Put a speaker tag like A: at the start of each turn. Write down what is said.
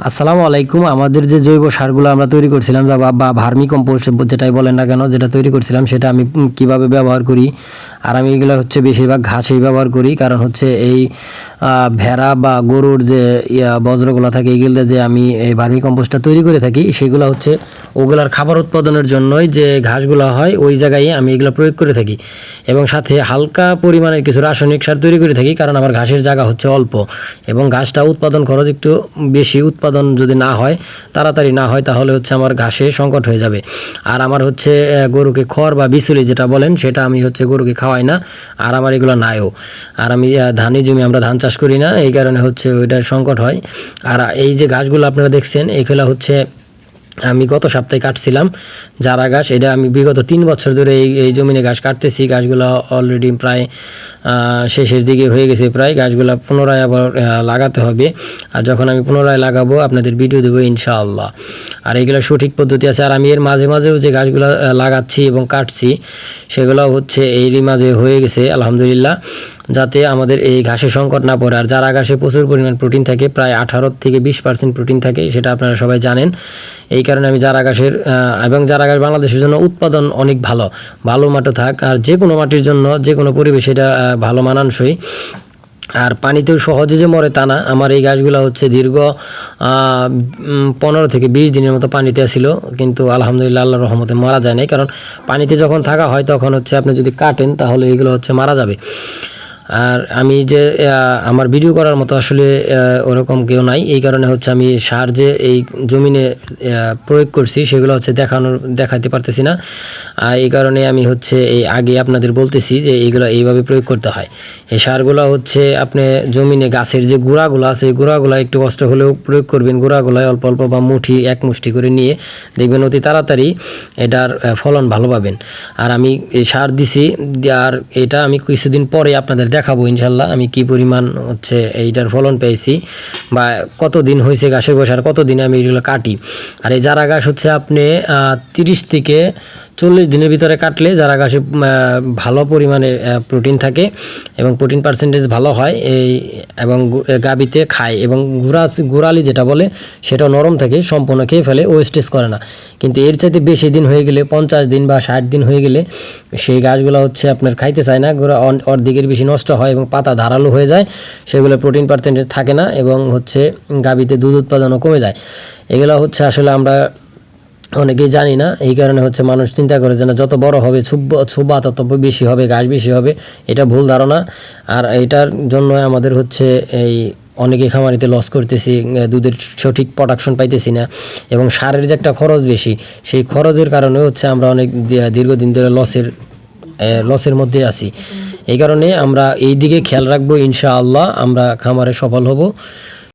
A: আসসালামু আলাইকুম। আমাদের যে জৈব সারগুলো আমরা তৈরি করছিলাম বা- ভার্মি কম্পোস্ট যেটাই বলেন না কেন, যেটা তৈরি করছিলাম, সেটা আমি কীভাবে ব্যবহার করি? আর আমি এগুলো হচ্ছে বেশিরভাগ ঘাসেই ব্যবহার করি, কারণ হচ্ছে এই ভেড়া বা গরুর যে বজ্রগুলো থাকে, এগুলো যে আমি এই ভার্মি কম্পোস্টটা তৈরি করে থাকি, সেগুলো হচ্ছে ওগুলার খাবার উৎপাদনের জন্যই যে ঘাসগুলো হয়, ওই জায়গায় আমি এগুলো প্রয়োগ করে থাকি। এবং সাথে হালকা পরিমাণের কিছু রাসায়নিক সার তৈরি করে থাকি, কারণ আমার ঘাসের জায়গা হচ্ছে অল্প। এবং ঘাসটা উৎপাদন খরচ একটু বেশি, উৎপাদন যদি না হয়, তাড়াতাড়ি না হয়, তাহলে হচ্ছে আমার ঘাসে সংকট হয়ে যাবে। আর আমার হচ্ছে গরুকে খড় বা বিচুলি যেটা বলেন, সেটা আমি হচ্ছে গরুকে খাওয়াই না, আর আমার এগুলো নাইও। আর আমি ধানি জমি, আমরা ধান চাষ করি না, এই কারণে হচ্ছে ওইটার সংকট হয়। আর এই যে গাছগুলো আপনারা দেখছেন এইগুলো হচ্ছে আমি গত সপ্তাহে কাটছিলাম যারা গাছ। এটা আমি বিগত তিন বছর ধরে এই এই জমিনে গাছ কাটতেছি। গাছগুলো অলরেডি প্রায় শেষের দিকে হয়ে গেছে প্রায়। গাছগুলো পুনরায় আবার লাগাতে হবে। আর যখন আমি পুনরায় লাগাবো, আপনাদের ভিডিও দেবো ইনশাআল্লাহ। আর এইগুলো সঠিক পদ্ধতি আছে। আর আমি এর মাঝে মাঝেও যে গাছগুলো লাগাচ্ছি এবং কাটছি সেগুলো হচ্ছে এরই মাঝে হয়ে গেছে, আলহামদুলিল্লাহ। যাতে আমাদের এই ঘাসের সংকট না পড়ে। আর যারা ঘাসে প্রচুর পরিমাণ প্রোটিন থাকে, প্রায় আঠারো থেকে বিশ পার্সেন্ট প্রোটিন থাকে, সেটা আপনারা সবাই জানেন। এই কারণে আমি যারা ঘাসের এবং চারা ঘাস বাংলাদেশের জন্য উৎপাদন অনেক ভালো। ভালো মাটি থাক, আর যে কোনো মাটির জন্য, যে কোনো পরিবেশ এটা ভালো মানানসই। আর পানিতেও সহজে যে মরে তা না। আমার এই গাছগুলো হচ্ছে দীর্ঘ পনেরো থেকে বিশ দিনের মতো পানিতে ছিল কিন্তু আলহামদুলিল্লাহ আল্লাহ রহমতে মারা যায় নাই। কারণ পানিতে যখন থাকা হয়, তখন হচ্ছে আপনি যদি কাটেন, তাহলে এগুলো হচ্ছে মারা যাবে। আর আমি যে আমার ভিডিও করার মতো আসলে ওরকম কেউ নাই। এই কারণে হচ্ছে আমি সার যে এই জমিনে প্রয়োগ করছি, সেগুলো হচ্ছে দেখানোর দেখাতে পারতেছি না। আর এই কারণে আমি হচ্ছে এই আগে আপনাদের বলতেছি যে এইগুলো এইভাবে প্রয়োগ করতে হয়। এই সারগুলো হচ্ছে আপনি জমিনে গাছের যে গুঁড়াগুলো আছে, এই গুঁড়াগুলো একটু কষ্ট হলেও প্রয়োগ করবেন। গুঁড়াগুলোয় অল্প অল্প বা মুঠি, এক মুষ্টি করে নিয়ে দেখবেন অতি তাড়াতাড়ি এটার ফলন ভালো পাবেন। আর আমি এই সার দিছি, আর এটা আমি কিছুদিন পরে আপনাদের দেখাবো ইনশাল্লাহ, আমি কি পরিমাণ হচ্ছে এইটার ফলন পেয়েছি বা কত দিন হয়েছে গাছের বসার আর কতদিন আমি এগুলো কাটি। আর এই যারা গাছ হচ্ছে আপনি তিরিশ থেকে চল্লিশ দিনের ভিতরে কাটলে যারা গাছে ভালো পরিমাণে প্রোটিন থাকে এবং প্রোটিন পার্সেন্টেজ ভালো হয়, এই, এবং গাবিতে খায় এবং গুড়া, গুড়ালি যেটা বলে সেটা নরম থাকে, সম্পূর্ণ খেয়ে ফেলে ওয়েস্টেজ করে না। কিন্তু এর চাইতে বেশি দিন হয়ে গেলে, পঞ্চাশ দিন বা ষাট দিন হয়ে গেলে, সেই গাছগুলো হচ্ছে আপনার খাইতে চায় না, গুঁড়া অর্ধেকের বেশি নষ্ট হয় এবং পাতা ধারালো হয়ে যায়, সেগুলো প্রোটিন পার্সেন্টেজ থাকে না এবং হচ্ছে গাবিতে দুধ উৎপাদনও কমে যায়। এগুলো হচ্ছে আসলে আমরা অনেকেই জানি না, এই কারণে হচ্ছে মানুষ চিন্তা করে যে না, যত বড় হবে, ছুব- তত বেশি হবে গাছ বেশি হবে, এটা ভুল ধারণা। আর এটার জন্য আমাদের হচ্ছে এই অনেকে খামারিতে লস করতেছি দুধের সঠিক প্রোডাকশন পাইতেছি না, এবং সারের যে একটা খরচ বেশি, সেই খরচের কারণে হচ্ছে আমরা অনেক দীর্ঘদিন ধরে লসের লসের মধ্যে আছি। এই কারণে আমরা এই দিকে খেয়াল রাখব, ইনশাআল্লাহ আমরা খামারে সফল হব।